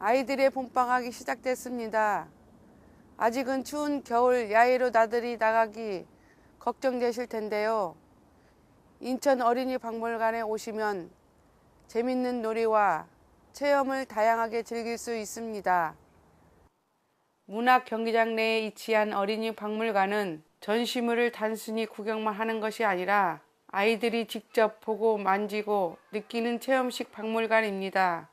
아이들의 봄방학이 시작됐습니다. 아직은 추운 겨울 야외로 나들이 나가기 걱정되실 텐데요. 인천 어린이 박물관에 오시면 재밌는 놀이와 체험을 다양하게 즐길 수 있습니다. 문학 경기장 내에 위치한 어린이 박물관은 전시물을 단순히 구경만 하는 것이 아니라 아이들이 직접 보고 만지고 느끼는 체험식 박물관입니다.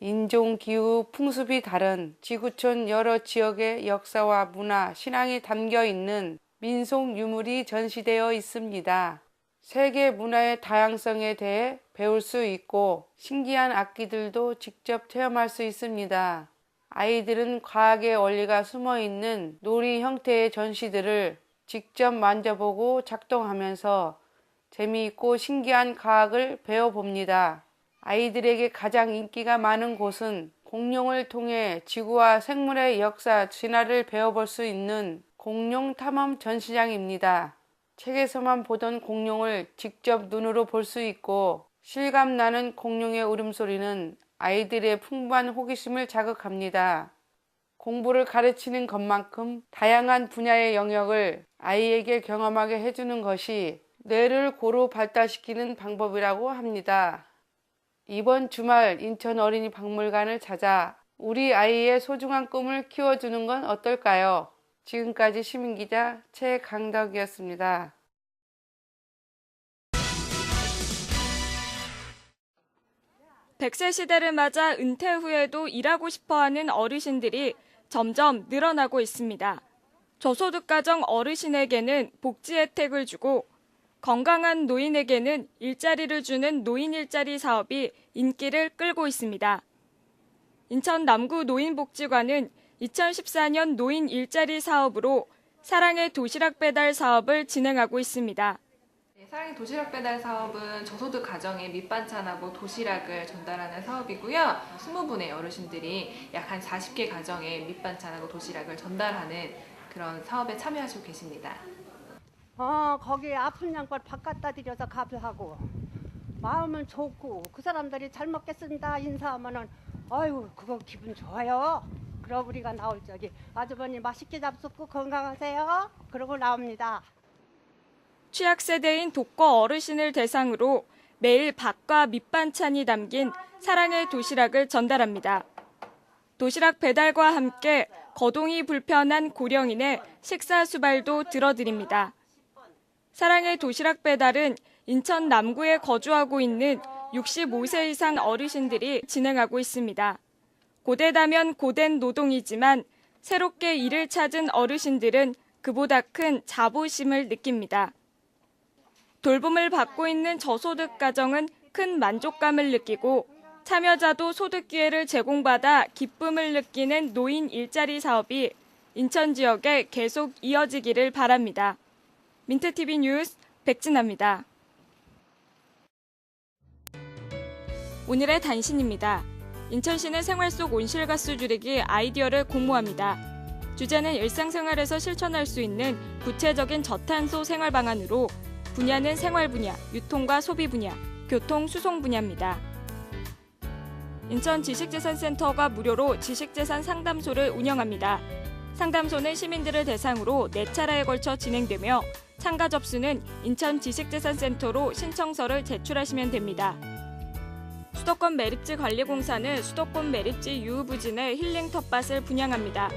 인종, 기후, 풍습이 다른 지구촌 여러 지역의 역사와 문화, 신앙이 담겨 있는 민속 유물이 전시되어 있습니다. 세계 문화의 다양성에 대해 배울 수 있고 신기한 악기들도 직접 체험할 수 있습니다. 아이들은 과학의 원리가 숨어 있는 놀이 형태의 전시들을 직접 만져보고 작동하면서 재미있고 신기한 과학을 배워봅니다. 아이들에게 가장 인기가 많은 곳은 공룡을 통해 지구와 생물의 역사, 진화를 배워볼 수 있는 공룡 탐험 전시장입니다. 책에서만 보던 공룡을 직접 눈으로 볼 수 있고 실감 나는 공룡의 울음소리는 아이들의 풍부한 호기심을 자극합니다. 공부를 가르치는 것만큼 다양한 분야의 영역을 아이에게 경험하게 해주는 것이 뇌를 고루 발달시키는 방법이라고 합니다. 이번 주말 인천 어린이 박물관을 찾아 우리 아이의 소중한 꿈을 키워주는 건 어떨까요? 지금까지 시민기자 최강덕이었습니다. 백세 시대를 맞아 은퇴 후에도 일하고 싶어 하는 어르신들이 점점 늘어나고 있습니다. 저소득 가정 어르신에게는 복지 혜택을 주고 건강한 노인에게는 일자리를 주는 노인 일자리 사업이 인기를 끌고 있습니다. 인천 남구 노인복지관은 2014년 노인 일자리 사업으로 사랑의 도시락 배달 사업을 진행하고 있습니다. 네, 사랑의 도시락 배달 사업은 저소득 가정에 밑반찬하고 도시락을 전달하는 사업이고요. 20분의 어르신들이 약 한 40개 가정에 밑반찬하고 도시락을 전달하는 그런 사업에 참여하시고 계십니다. 어, 거기 아픈 양반 밥 갖다 드려서 가부하고 마음은 좋고 그 사람들이 잘 먹겠습니다 인사하면은 아유 그거 기분 좋아요. 그럼 우리가 나올 적이 아주버님 맛있게 잡수고 건강하세요. 그러고 나옵니다. 취약 세대인 독거 어르신을 대상으로 매일 밥과 밑반찬이 담긴 사랑의 도시락을 전달합니다. 도시락 배달과 함께 거동이 불편한 고령인의 식사 수발도 들어드립니다. 사랑의 도시락 배달은 인천 남구에 거주하고 있는 65세 이상 어르신들이 진행하고 있습니다. 고되다면 고된 노동이지만 새롭게 일을 찾은 어르신들은 그보다 큰 자부심을 느낍니다. 돌봄을 받고 있는 저소득 가정은 큰 만족감을 느끼고 참여자도 소득 기회를 제공받아 기쁨을 느끼는 노인 일자리 사업이 인천 지역에 계속 이어지기를 바랍니다. 민트TV 뉴스 백진아입니다. 오늘의 단신입니다. 인천시는 생활 속 온실가스 줄이기 아이디어를 공모합니다. 주제는 일상생활에서 실천할 수 있는 구체적인 저탄소 생활 방안으로 분야는 생활 분야, 유통과 소비 분야, 교통, 수송 분야입니다. 인천 지식재산센터가 무료로 지식재산 상담소를 운영합니다. 상담소는 시민들을 대상으로 4차례에 걸쳐 진행되며 참가 접수는 인천 지식재산센터로 신청서를 제출하시면 됩니다. 수도권 매립지 관리공사는 수도권 매립지 유후부진의 힐링 텃밭을 분양합니다.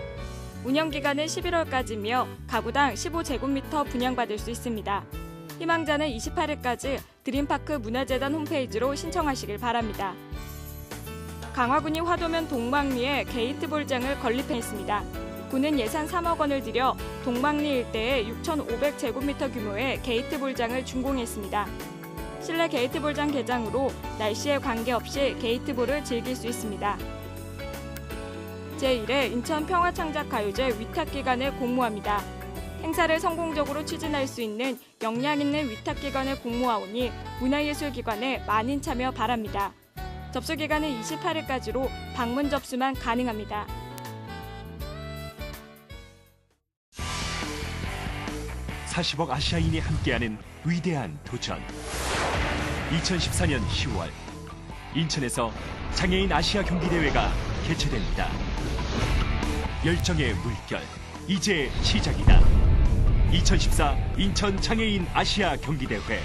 운영 기간은 11월까지며 가구당 15제곱미터 분양받을 수 있습니다. 희망자는 28일까지 드림파크 문화재단 홈페이지로 신청하시길 바랍니다. 강화군이 화도면 동막리에 게이트 볼장을 건립했습니다. 군은 예산 3억 원을 들여 동막리 일대에 6,500제곱미터 규모의 게이트 볼장을 준공했습니다. 실내 게이트 볼장 개장으로 날씨에 관계없이 게이트볼을 즐길 수 있습니다. 제1회 인천 평화창작가요제 위탁기간을 공모합니다. 행사를 성공적으로 추진할 수 있는 역량 있는 위탁기관을 공모하오니 문화예술기관에 많은 참여 바랍니다. 접수 기간은 28일까지로 방문 접수만 가능합니다. 40억 아시아인이 함께하는 위대한 도전. 2014년 10월 인천에서 장애인 아시아 경기대회가 개최됩니다. 열정의 물결, 이제 시작이다. 2014 인천 장애인 아시아 경기대회.